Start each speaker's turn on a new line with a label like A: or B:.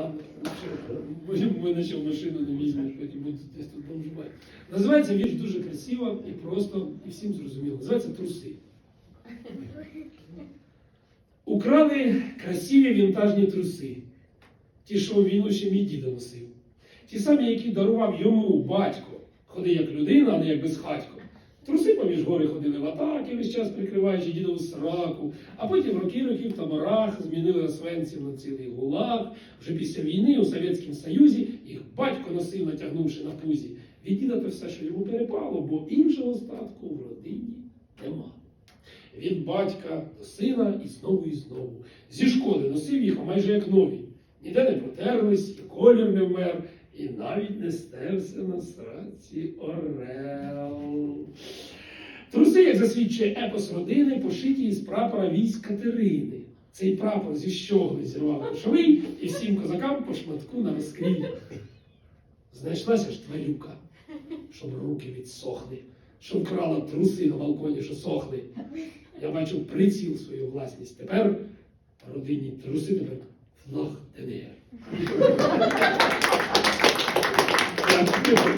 A: ладно. Мене ще в машину не візьмеш, потім буду десь тут бомжувати. Називається вірш дуже красиво і просто, і всім зрозуміло. Називається труси. Украли красиві вінтажні труси. Ті, що війну ще мій дідо носив. Ті самі, які дарував йому батько. Ходи як людина, а не як безхатько. Труси поміж гори ходили в атаки, весь час прикриваючи дідову сраку, а потім роки років в таборах змінили освенців на цілий гулаг. Вже після війни у Совєтському Союзі їх батько носив, натягнувши на пузі. Від діда то все, що йому перепало, бо іншого статку в родині нема. Від батька до сина і знову і знову. Зі школи носив їх майже як нові. Ніде не протерлись, і колір не вмер, і навіть не стерся на сраці орел. Труси, як засвідчує епос родини, пошиті із прапора військ Катерини. Цей прапор зі щогли зірвав кошовий і всім козакам по шматку на розкрій. Знайшлася ж тварюка, щоб руки відсохли, що вкрала труси на балконі, що сохли. Я бачив приціл свою власність. Тепер родинні труси тепер флаг ДНР. you.